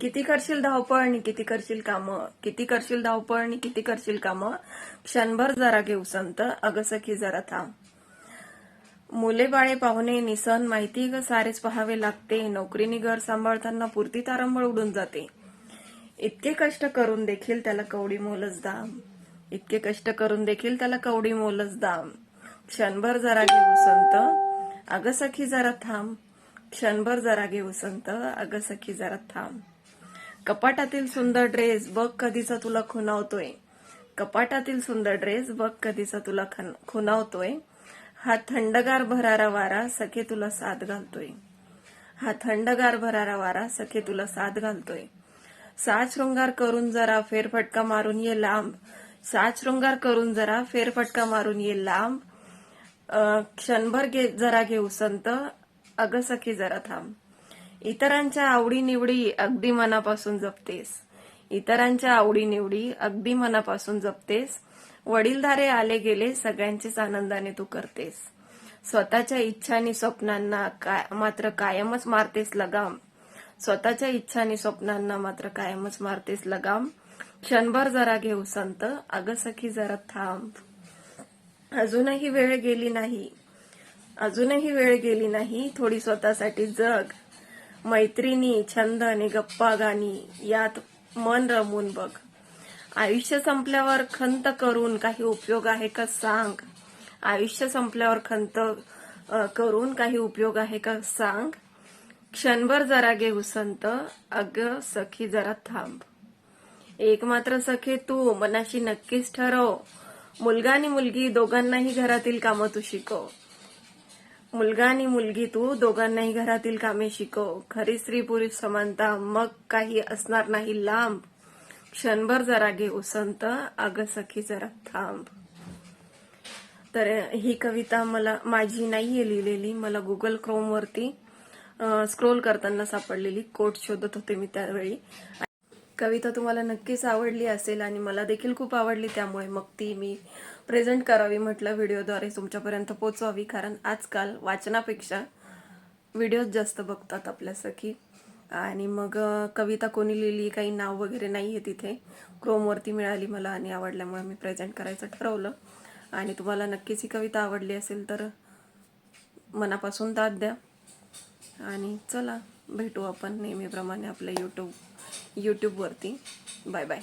किती करशील धावपळ आणि किती करशील कामं? किती करशील धावपळ आणि किती करशील कामं? क्षणभर जरा घेऊ संत. अगं सखी जरा थांब. मुले बाळे पाहुणे निसन माहिती ग सारेच पहावे लागते. नोकरीने घर सांभाळताना पुरती तारंबळ उडून जाते. इतके कष्ट करून देखील त्याला कवडी मोलच दाम. इतके कष्ट करून देखील त्याला कवडी मोलच दाम. क्षणभर जरा घेऊ संत. अगं सखी जरा थांब. क्षणभर जरा घेऊ संत. अगं सखी जरा थांब. कपाटातील सुंदर ड्रेस बघ कधीचा तुला खुणावतोय कपाटातील सुंदर ड्रेस बघ कधीचा तुला खन- खुणावतोय हा थंडगार भरारा वारा सखे तुला साथ घालतोय. हा थंडगार भरारा वारा सखे तुला साथ घालतोय. साच शृंगार करून जरा फेरफटका मारून ये लांब. साच शृंगार करून जरा फेरफटका मारून ये लांब. क्षणभर घे जरा घेऊ संत. अगं सखी जरा थांब. इतरांच्या आवडीनिवडी अगदी मनापासून जपतेस. इतरांच्या आवडीनिवडी अगदी मनापासून जपतेस. वडीलधारे आले गेले सगळ्यांचेच आनंदाने तू करतेस. स्वतःच्या इच्छा आणि स्वप्नांना काय मात्र कायमच मारतेस लगाम. स्वतःच्या इच्छा आणि स्वप्नांना मात्र कायमच मारतेस लगाम. क्षणभर जरा घेऊ संत अगं सखी जरा थांब. अजूनही वेळ गेली नाही. अजूनही वेळ गेली नाही थोडी स्वतःसाठी जग. मैत्रिणी छंद आणि गप्पा गाणी यात मन रमून बघ. आयुष्य संपल्यावर खंत करून काही उपयोग आहे का सांग? आयुष्य संपल्यावर खंत करून काही उपयोग आहे का सांग? क्षणभर जरा घेऊ संत अग सखी जरा थांब. एक मात्र सखे तू मनाशी नक्कीच ठरव. मुलगा आणि मुलगी दोघांनाही घरातील कामं तू शिकव. मुलगा आणि मुलगी तू दोघांनाही घरातील कामे शिकव. खरी स्त्री पुरुष समानता मग काही असणार नाही लांब. क्षणभर जरा घे उसंत अग सखी जरा थांब. तर ही कविता मला माझी नाहीये लिहिलेली मला गुगल क्रोम वरती स्क्रोल करताना सापडलेली. कोट शोधत होते मी त्यावेळी. कविता तुम्हाला नक्कीच आवडली असेल आणि मला देखील खूप आवडली त्यामुळे मग ती मी प्रेझेंट करावी म्हटलं व्हिडिओद्वारे तुमच्यापर्यंत पोचवावी कारण आजकाल वाचनापेक्षा व्हिडिओज जास्त बघतात आपल्या सखी आणि मग कविता कोणी लिहिली काही नाव वगैरे नाही आहे तिथे. क्रोमवरती मिळाली मला आणि आवडल्यामुळे मी प्रेझेंट करायचं ठरवलं. आणि तुम्हाला नक्कीच ही कविता आवडली असेल तर मनापासून दाद द्या. आणि चला. भेटू आपण नेहमीप्रमाणे आपल्या यूट्यूब यूट्यूबवरती बाय बाय